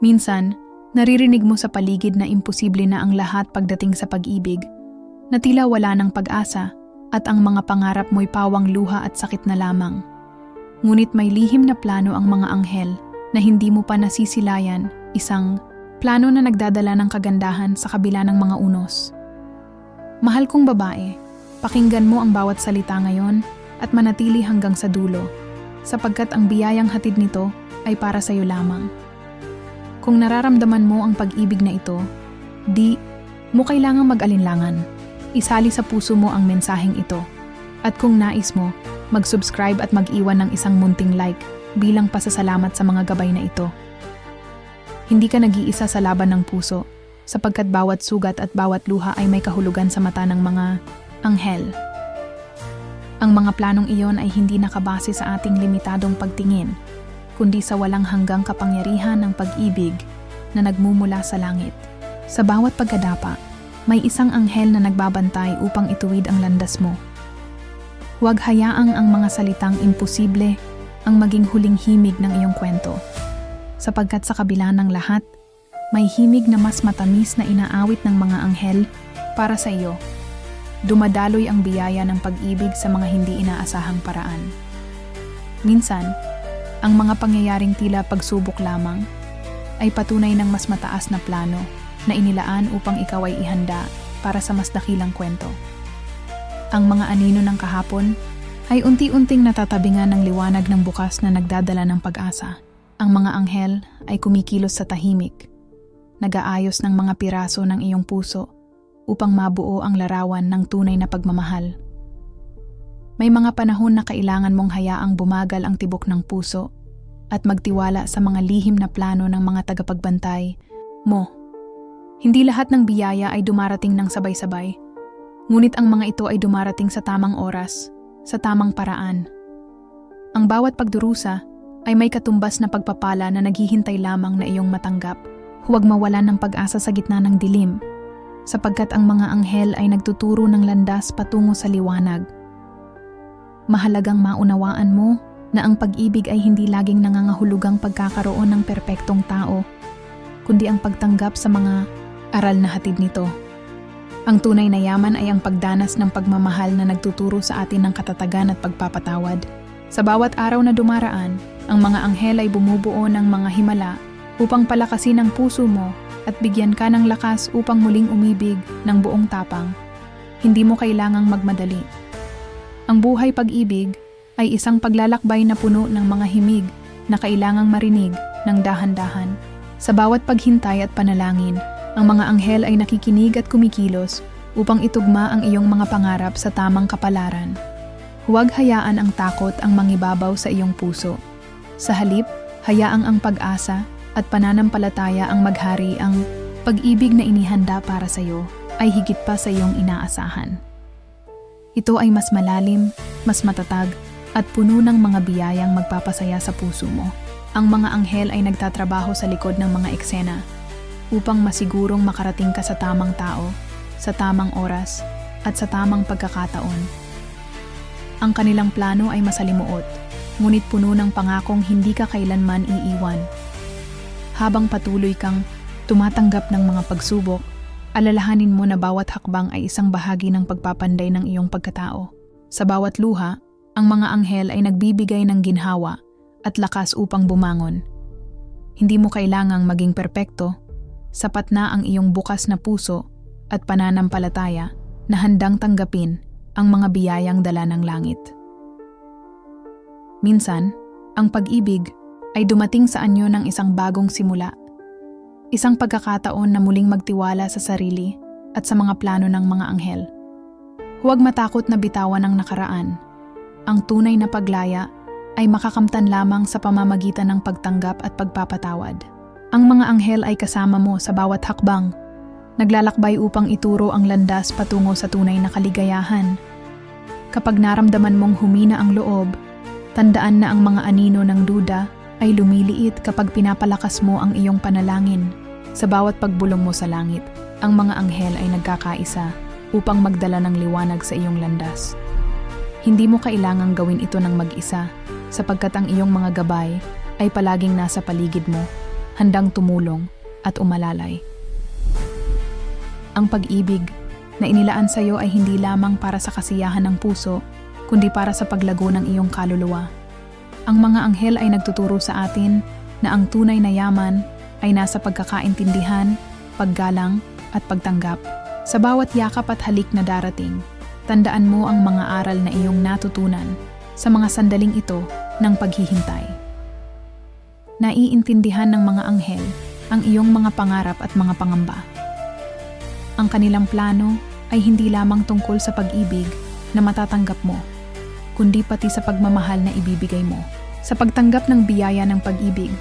Minsan, naririnig mo sa paligid na imposible na ang lahat pagdating sa pag-ibig, na tila wala ng pag-asa at ang mga pangarap mo'y pawang luha at sakit na lamang. Ngunit may lihim na plano ang mga anghel na hindi mo pa nasisilayan, isang plano na nagdadala ng kagandahan sa kabila ng mga unos. Mahal kong babae, pakinggan mo ang bawat salita ngayon at manatili hanggang sa dulo, sapagkat ang biyayang hatid nito ay para sa iyo lamang. Kung nararamdaman mo ang pag-ibig na ito, di mo kailangang mag-alinlangan. Isali sa puso mo ang mensaheng ito. At kung nais mo, mag-subscribe at mag-iwan ng isang munting like bilang pasasalamat sa mga gabay na ito. Hindi ka nag-iisa sa laban ng puso, sapagkat bawat sugat at bawat luha ay may kahulugan sa mata ng mga anghel. Ang mga planong iyon ay hindi nakabase sa ating limitadong pagtingin, kundi sa walang hanggang kapangyarihan ng pag-ibig na nagmumula sa langit. Sa bawat pagkadapa, may isang anghel na nagbabantay upang ituwid ang landas mo. Huwag hayaang ang mga salitang imposible ang maging huling himig ng iyong kwento. Sapagkat sa kabila ng lahat, may himig na mas matamis na inaawit ng mga anghel para sa iyo. Dumadaloy ang biyaya ng pag-ibig sa mga hindi inaasahang paraan. Minsan, ang mga pangyayaring tila pagsubok lamang ay patunay ng mas mataas na plano na inilaan upang ikaw ay ihanda para sa mas dakilang kwento. Ang mga anino ng kahapon ay unti-unting natatabingan ng liwanag ng bukas na nagdadala ng pag-asa. Ang mga anghel ay kumikilos sa tahimik, nagaayos ng mga piraso ng iyong puso upang mabuo ang larawan ng tunay na pagmamahal. May mga panahon na kailangan mong hayaang bumagal ang tibok ng puso at magtiwala sa mga lihim na plano ng mga tagapagbantay mo. Hindi lahat ng biyaya ay dumarating ng sabay-sabay, ngunit ang mga ito ay dumarating sa tamang oras, sa tamang paraan. Ang bawat pagdurusa ay may katumbas na pagpapala na naghihintay lamang na iyong matanggap. Huwag mawalan ng pag-asa sa gitna ng dilim, sapagkat ang mga anghel ay nagtuturo ng landas patungo sa liwanag. Mahalagang maunawaan mo na ang pag-ibig ay hindi laging nangangahulugang pagkakaroon ng perpektong tao, kundi ang pagtanggap sa mga aral na hatid nito. Ang tunay na yaman ay ang pagdanas ng pagmamahal na nagtuturo sa atin ng katatagan at pagpapatawad. Sa bawat araw na dumaraan, ang mga anghel ay bumubuo ng mga himala upang palakasin ang puso mo at bigyan ka ng lakas upang muling umibig ng buong tapang. Hindi mo kailangang magmadali. Ang buhay pag-ibig ay isang paglalakbay na puno ng mga himig na kailangang marinig ng dahan-dahan. Sa bawat paghintay at panalangin, ang mga anghel ay nakikinig at kumikilos upang itugma ang iyong mga pangarap sa tamang kapalaran. Huwag hayaan ang takot ang mangibabaw sa iyong puso. Sa halip, hayaang ang pag-asa at pananampalataya ang maghari ang pag-ibig na inihanda para sa iyo ay higit pa sa iyong inaasahan. Ito ay mas malalim, mas matatag, at puno ng mga biyayang magpapasaya sa puso mo. Ang mga anghel ay nagtatrabaho sa likod ng mga eksena upang masigurong makarating ka sa tamang tao, sa tamang oras, at sa tamang pagkakataon. Ang kanilang plano ay masalimuot, ngunit puno ng pangakong hindi ka kailanman iiwan. Habang patuloy kang tumatanggap ng mga pagsubok, alalahanin mo na bawat hakbang ay isang bahagi ng pagpapanday ng iyong pagkatao. Sa bawat luha, ang mga anghel ay nagbibigay ng ginhawa at lakas upang bumangon. Hindi mo kailangang maging perpekto, sapat na ang iyong bukas na puso at pananampalataya na handang tanggapin ang mga biyayang dala ng langit. Minsan, ang pag-ibig ay dumating sa anyo ng isang bagong simula. Isang pagkakataon na muling magtiwala sa sarili at sa mga plano ng mga anghel. Huwag matakot na bitawan ang nakaraan. Ang tunay na paglaya ay makakamtan lamang sa pamamagitan ng pagtanggap at pagpapatawad. Ang mga anghel ay kasama mo sa bawat hakbang, naglalakbay upang ituro ang landas patungo sa tunay na kaligayahan. Kapag naramdaman mong humina ang loob, tandaan na ang mga anino ng duda ay lumiliit kapag pinapalakas mo ang iyong panalangin. Sa bawat pagbulong mo sa langit, ang mga anghel ay nagkakaisa upang magdala ng liwanag sa iyong landas. Hindi mo kailangang gawin ito ng mag-isa sapagkat ang iyong mga gabay ay palaging nasa paligid mo, handang tumulong at umalalay. Ang pag-ibig na inilaan sa iyo ay hindi lamang para sa kasiyahan ng puso, kundi para sa paglago ng iyong kaluluwa. Ang mga anghel ay nagtuturo sa atin na ang tunay na yaman ay nasa pagkakaintindihan, paggalang at pagtanggap. Sa bawat yakap at halik na darating, tandaan mo ang mga aral na iyong natutunan sa mga sandaling ito ng paghihintay. Naiintindihan ng mga anghel ang iyong mga pangarap at mga pangamba. Ang kanilang plano ay hindi lamang tungkol sa pag-ibig na matatanggap mo, kundi pati sa pagmamahal na ibibigay mo. Sa pagtanggap ng biyaya ng pag-ibig,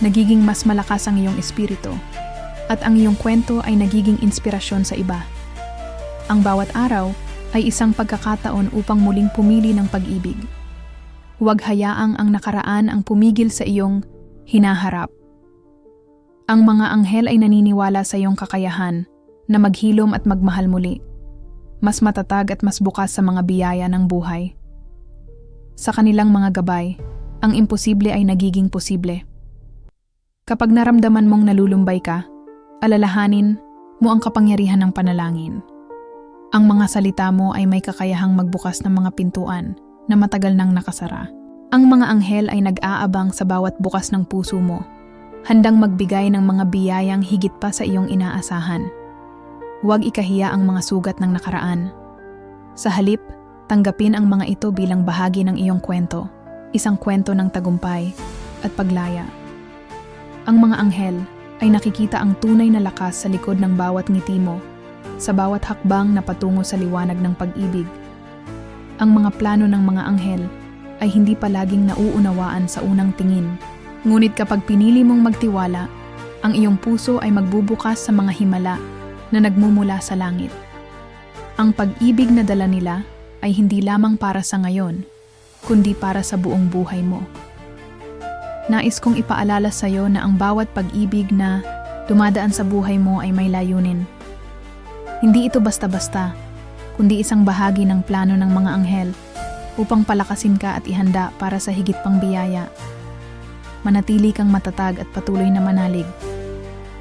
nagiging mas malakas ang iyong espiritu at ang iyong kwento ay nagiging inspirasyon sa iba. Ang bawat araw ay isang pagkakataon upang muling pumili ng pag-ibig. Huwag hayaang ang nakaraan ang pumigil sa iyong hinaharap. Ang mga anghel ay naniniwala sa iyong kakayahan na maghilom at magmahal muli. Mas matatag at mas bukas sa mga biyaya ng buhay. Sa kanilang mga gabay, ang imposible ay nagiging posible. Kapag naramdaman mong nalulumbay ka, alalahanin mo ang kapangyarihan ng panalangin. Ang mga salita mo ay may kakayahang magbukas ng mga pintuan na matagal nang nakasara. Ang mga anghel ay nag-aabang sa bawat bukas ng puso mo, handang magbigay ng mga biyayang higit pa sa iyong inaasahan. Huwag ikahiya ang mga sugat ng nakaraan. Sa halip, tanggapin ang mga ito bilang bahagi ng iyong kwento, isang kwento ng tagumpay at paglaya. Ang mga anghel ay nakikita ang tunay na lakas sa likod ng bawat ngiti mo, sa bawat hakbang na patungo sa liwanag ng pag-ibig. Ang mga plano ng mga anghel ay hindi palaging nauunawaan sa unang tingin. Ngunit kapag pinili mong magtiwala, ang iyong puso ay magbubukas sa mga himala na nagmumula sa langit. Ang pag-ibig na dala nila ay hindi lamang para sa ngayon, kundi para sa buong buhay mo. Nais kong ipaalala sa iyo na ang bawat pag-ibig na dumadaan sa buhay mo ay may layunin. Hindi ito basta-basta, kundi isang bahagi ng plano ng mga anghel upang palakasin ka at ihanda para sa higit pang biyaya. Manatili kang matatag at patuloy na manalig.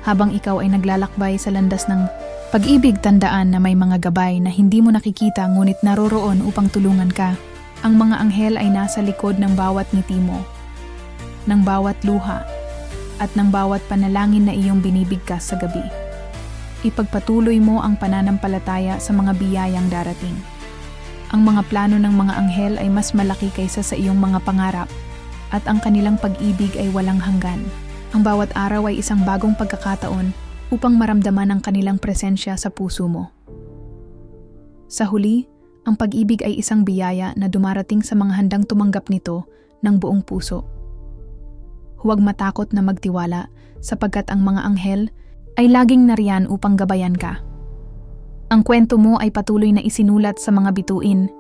Habang ikaw ay naglalakbay sa landas ng pag-ibig, tandaan na may mga gabay na hindi mo nakikita ngunit naroroon upang tulungan ka. Ang mga anghel ay nasa likod ng bawat ngiti mo, ng bawat luha, at ng bawat panalangin na iyong binibigkas sa gabi. Ipagpatuloy mo ang pananampalataya sa mga biyayang darating. Ang mga plano ng mga anghel ay mas malaki kaysa sa iyong mga pangarap at ang kanilang pag-ibig ay walang hanggan. Ang bawat araw ay isang bagong pagkakataon upang maramdaman ang kanilang presensya sa puso mo. Sa huli, ang pag-ibig ay isang biyaya na dumarating sa mga handang tumanggap nito ng buong puso. Huwag matakot na magtiwala sapagkat ang mga anghel ay laging nariyan upang gabayan ka. Ang kwento mo ay patuloy na isinulat sa mga bituin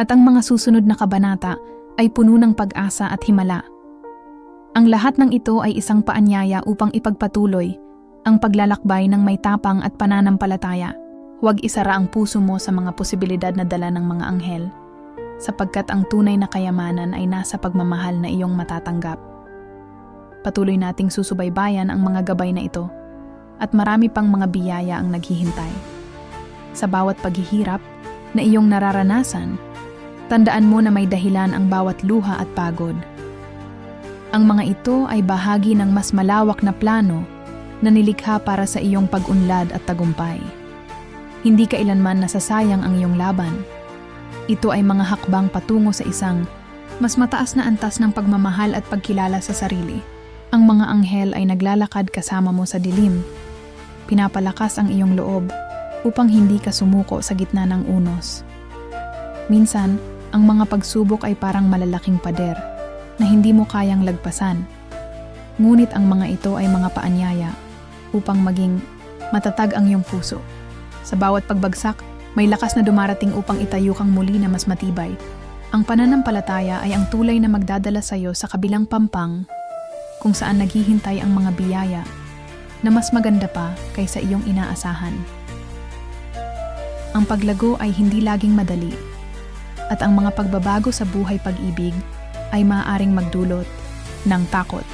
at ang mga susunod na kabanata ay puno ng pag-asa at himala. Ang lahat ng ito ay isang paanyaya upang ipagpatuloy ang paglalakbay ng may tapang at pananampalataya. Huwag isara ang puso mo sa mga posibilidad na dala ng mga anghel, sapagkat ang tunay na kayamanan ay nasa pagmamahal na iyong matatanggap. Patuloy nating susubaybayan ang mga gabay na ito, at marami pang mga biyaya ang naghihintay. Sa bawat paghihirap na iyong nararanasan, tandaan mo na may dahilan ang bawat luha at pagod. Ang mga ito ay bahagi ng mas malawak na plano na nilikha para sa iyong pag-unlad at tagumpay. Hindi kailanman nasasayang ang iyong laban. Ito ay mga hakbang patungo sa isang mas mataas na antas ng pagmamahal at pagkilala sa sarili. Ang mga anghel ay naglalakad kasama mo sa dilim. Pinapalakas ang iyong loob upang hindi ka sumuko sa gitna ng unos. Minsan, ang mga pagsubok ay parang malalaking pader na hindi mo kayang lagpasan. Ngunit ang mga ito ay mga paanyaya upang maging matatag ang iyong puso. Sa bawat pagbagsak, may lakas na dumarating upang itayo kang muli na mas matibay. Ang pananampalataya ay ang tulay na magdadala sa iyo sa kabilang pampang kung saan naghihintay ang mga biyaya na mas maganda pa kaysa iyong inaasahan. Ang paglago ay hindi laging madali at ang mga pagbabago sa buhay pag-ibig ay maaaring magdulot ng takot.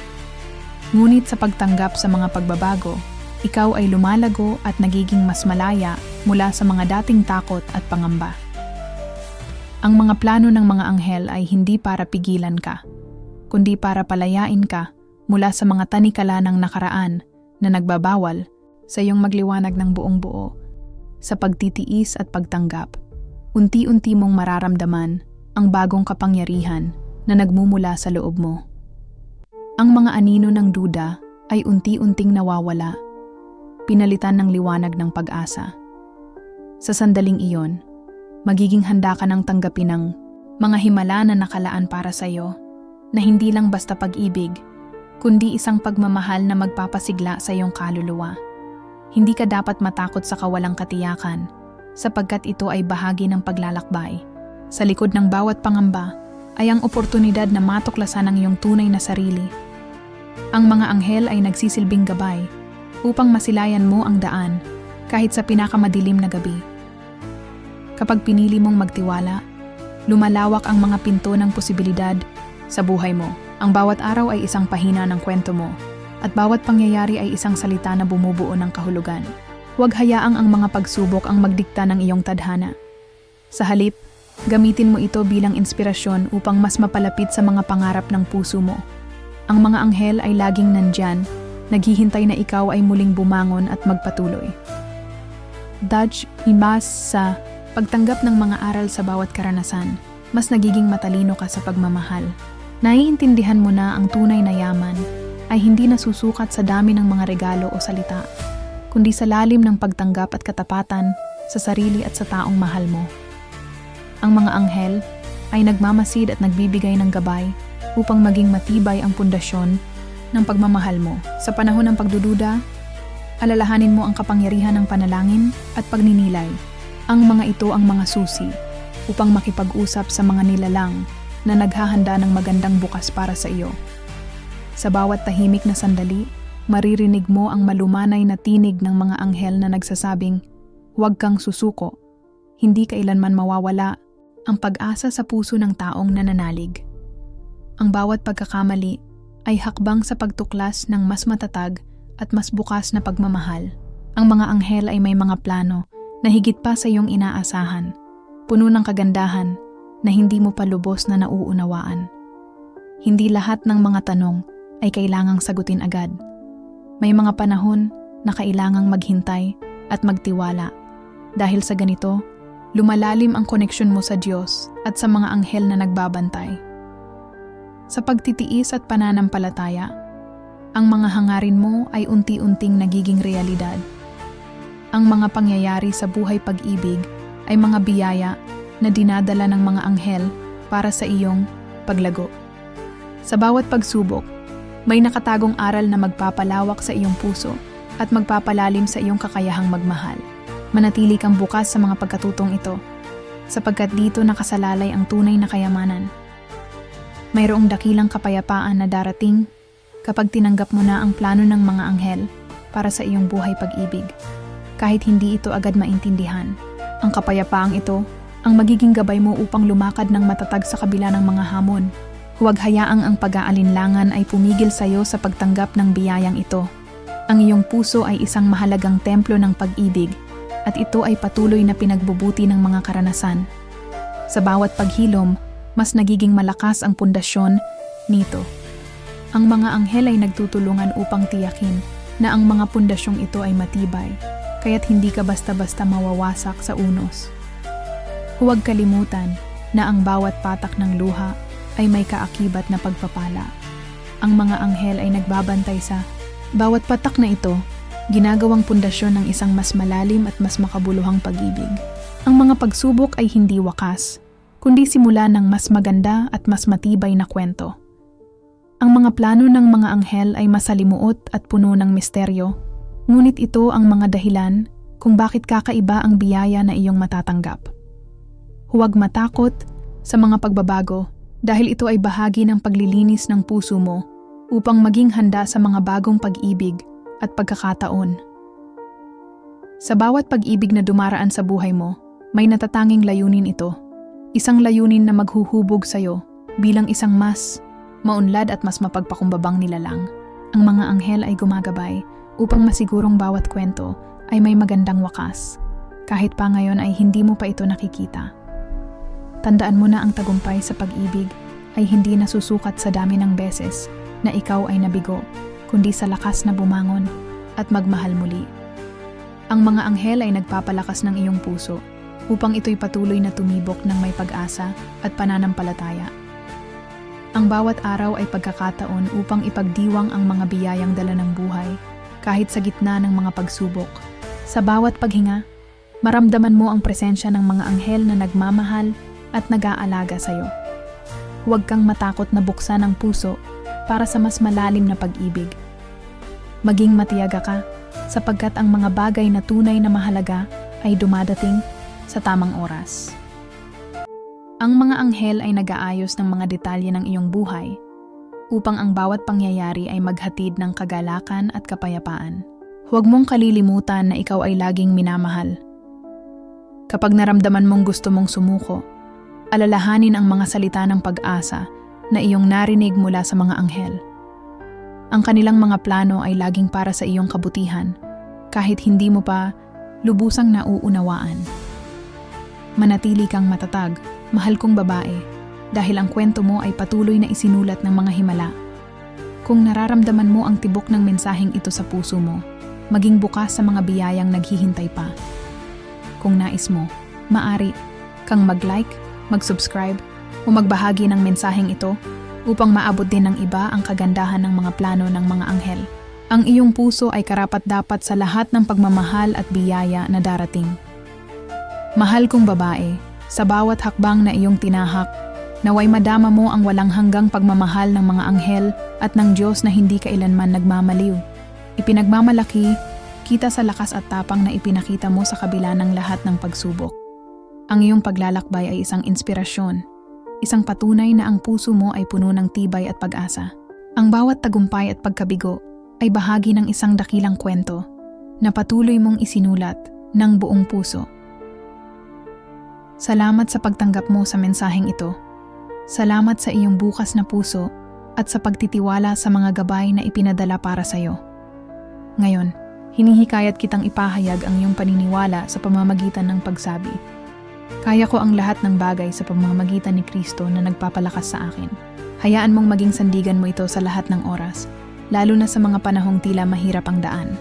Ngunit sa pagtanggap sa mga pagbabago, ikaw ay lumalago at nagiging mas malaya mula sa mga dating takot at pangamba. Ang mga plano ng mga anghel ay hindi para pigilan ka, kundi para palayain ka mula sa mga tanikala ng nakaraan na nagbabawal sa iyong magliwanag ng buong buo sa pagtitiis at pagtanggap. Unti-unti mong mararamdaman ang bagong kapangyarihan na nagmumula sa loob mo. Ang mga anino ng duda ay unti-unting nawawala, pinalitan ng liwanag ng pag-asa. Sa sandaling iyon, magiging handa ka ng tanggapin ng mga himala na nakalaan para sa iyo na hindi lang basta pag-ibig, kundi isang pagmamahal na magpapasigla sa iyong kaluluwa. Hindi ka dapat matakot sa kawalang katiyakan sapagkat ito ay bahagi ng paglalakbay. Sa likod ng bawat pangamba ay ang oportunidad na matuklasan ang iyong tunay na sarili. Ang mga anghel ay nagsisilbing gabay upang masilayan mo ang daan kahit sa pinakamadilim na gabi. Kapag pinili mong magtiwala, lumalawak ang mga pinto ng posibilidad sa buhay mo. Ang bawat araw ay isang pahina ng kwento mo at bawat pangyayari ay isang salita na bumubuo ng kahulugan. Huwag hayaang ang mga pagsubok ang magdikta ng iyong tadhana. Sa halip, gamitin mo ito bilang inspirasyon upang mas mapalapit sa mga pangarap ng puso mo. Ang mga anghel ay laging nandyan, naghihintay na ikaw ay muling bumangon at magpatuloy. Dodge imas sa pagtanggap ng mga aral sa bawat karanasan, mas nagiging matalino ka sa pagmamahal. Naiintindihan mo na ang tunay na yaman ay hindi nasusukat sa dami ng mga regalo o salita, kundi sa lalim ng pagtanggap at katapatan sa sarili at sa taong mahal mo. Ang mga anghel ay nagmamasid at nagbibigay ng gabay upang maging matibay ang pundasyon ng pagmamahal mo. Sa panahon ng pagdududa, alalahanin mo ang kapangyarihan ng panalangin at pagninilay. Ang mga ito ang mga susi upang makipag-usap sa mga nilalang na naghahanda ng magandang bukas para sa iyo. Sa bawat tahimik na sandali, maririnig mo ang malumanay na tinig ng mga anghel na nagsasabing, Huwag kang susuko, hindi kailanman mawawala ang pag-asa sa puso ng taong nananalig. Ang bawat pagkakamali ay hakbang sa pagtuklas ng mas matatag at mas bukas na pagmamahal. Ang mga anghel ay may mga plano na higit pa sa iyong inaasahan, puno ng kagandahan na hindi mo pa lubos na nauunawaan. Hindi lahat ng mga tanong ay kailangang sagutin agad. May mga panahon na kailangang maghintay at magtiwala. Dahil sa ganito, lumalalim ang koneksyon mo sa Diyos at sa mga anghel na nagbabantay. Sa pagtitiis at pananampalataya, ang mga hangarin mo ay unti-unting nagiging realidad. Ang mga pangyayari sa buhay pag-ibig ay mga biyaya na dinadala ng mga anghel para sa iyong paglago. Sa bawat pagsubok, may nakatagong aral na magpapalawak sa iyong puso at magpapalalim sa iyong kakayahang magmahal. Manatili kang bukas sa mga pagkatutong ito, sapagkat dito nakasalalay ang tunay na kayamanan. Mayroong dakilang kapayapaan na darating kapag tinanggap mo na ang plano ng mga anghel para sa iyong buhay pag-ibig. Kahit hindi ito agad maintindihan, ang kapayapaang ito ang magiging gabay mo upang lumakad ng matatag sa kabila ng mga hamon. Huwag hayaang ang pag-aalinlangan ay pumigil sa iyo sa pagtanggap ng biyayang ito. Ang iyong puso ay isang mahalagang templo ng pag-ibig at ito ay patuloy na pinagbubuti ng mga karanasan. Sa bawat paghilom, mas nagiging malakas ang pundasyon nito. Ang mga anghel ay nagtutulungan upang tiyakin na ang mga pundasyong ito ay matibay, kaya't hindi ka basta-basta mawawasak sa unos. Huwag kalimutan na ang bawat patak ng luha ay may kaakibat na pagpapala. Ang mga anghel ay nagbabantay sa bawat patak na ito, ginagawang pundasyon ng isang mas malalim at mas makabuluhang pag-ibig. Ang mga pagsubok ay hindi wakas, kundi simula ng mas maganda at mas matibay na kwento. Ang mga plano ng mga anghel ay masalimuot at puno ng misteryo, ngunit ito ang mga dahilan kung bakit kakaiba ang biyaya na iyong matatanggap. Huwag matakot sa mga pagbabago dahil ito ay bahagi ng paglilinis ng puso mo upang maging handa sa mga bagong pag-ibig at pagkakataon. Sa bawat pag-ibig na dumaraan sa buhay mo, may natatanging layunin ito. Isang layunin na maghuhubog sa iyo bilang isang mas maunlad at mas mapagpakumbabang nilalang. ang mga anghel ay gumagabay upang masigurong bawat kwento ay may magandang wakas, kahit pa ngayon ay hindi mo pa ito nakikita. Tandaan mo na ang tagumpay sa pag-ibig ay hindi nasusukat sa dami ng beses na ikaw ay nabigo, kundi sa lakas na bumangon at magmahal muli. Ang mga anghel ay nagpapalakas ng iyong puso upang ito'y patuloy na tumibok ng may pag-asa at pananampalataya. Ang bawat araw ay pagkakataon upang ipagdiwang ang mga biyayang dala ng buhay kahit sa gitna ng mga pagsubok. Sa bawat paghinga, maramdaman mo ang presensya ng mga anghel na nagmamahal at nag-aalaga sa iyo. Huwag kang matakot na buksan ang puso para sa mas malalim na pag-ibig. Maging matiyaga ka sapagkat ang mga bagay na tunay na mahalaga ay dumadating sa tamang oras. Ang mga anghel ay nag-aayos ng mga detalye ng iyong buhay upang ang bawat pangyayari ay maghatid ng kagalakan at kapayapaan. Huwag mong kalilimutan na ikaw ay laging minamahal. Kapag naramdaman mong gusto mong sumuko, alalahanin ang mga salita ng pag-asa na iyong narinig mula sa mga anghel. Ang kanilang mga plano ay laging para sa iyong kabutihan, kahit hindi mo pa lubusang nauunawaan. Manatili kang matatag, mahal kong babae, dahil ang kwento mo ay patuloy na isinulat ng mga himala. Kung nararamdaman mo ang tibok ng mensaheng ito sa puso mo, maging bukas sa mga biyayang naghihintay pa. Kung nais mo, maari kang mag-like, mag-subscribe, o magbahagi ng mensaheng ito upang maabot din ng iba ang kagandahan ng mga plano ng mga anghel. Ang iyong puso ay karapat-dapat sa lahat ng pagmamahal at biyaya na darating. Mahal kong babae, sa bawat hakbang na iyong tinahak, naway madama mo ang walang hanggang pagmamahal ng mga anghel at ng Diyos na hindi kailanman nagmamaliw. Ipinagmamalaki, kita sa lakas at tapang na ipinakita mo sa kabila ng lahat ng pagsubok. Ang iyong paglalakbay ay isang inspirasyon, isang patunay na ang puso mo ay puno ng tibay at pag-asa. Ang bawat tagumpay at pagkabigo ay bahagi ng isang dakilang kwento na patuloy mong isinulat ng buong puso. Salamat sa pagtanggap mo sa mensaheng ito. Salamat sa iyong bukas na puso at sa pagtitiwala sa mga gabay na ipinadala para sa iyo. Ngayon, hinihikayat kitang ipahayag ang iyong paniniwala sa pamamagitan ng pagsabi. Kaya ko ang lahat ng bagay sa pamamagitan ni Kristo na nagpapalakas sa akin. Hayaan mong maging sandigan mo ito sa lahat ng oras, lalo na sa mga panahong tila mahirap ang daan.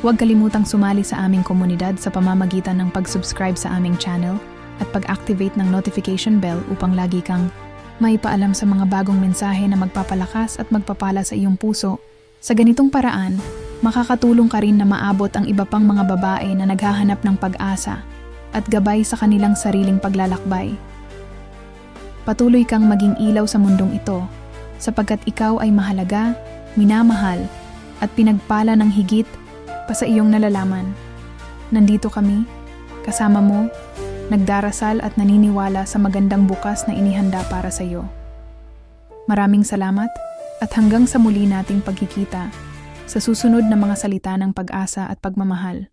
Huwag kalimutang sumali sa aming komunidad sa pamamagitan ng pag-subscribe sa aming channel at pag-activate ng notification bell upang lagi kang maipaalam sa mga bagong mensahe na magpapalakas at magpapala sa iyong puso. Sa ganitong paraan, makakatulong ka rin na maabot ang iba pang mga babae na naghahanap ng pag-asa at gabay sa kanilang sariling paglalakbay. Patuloy kang maging ilaw sa mundong ito sapagkat ikaw ay mahalaga, minamahal, at pinagpala ng higit pa sa iyong nalalaman. Nandito kami, kasama mo, nagdarasal at naniniwala sa magandang bukas na inihanda para sa iyo. Maraming salamat at hanggang sa muli nating pagkikita sa susunod na mga salita ng pag-asa at pagmamahal.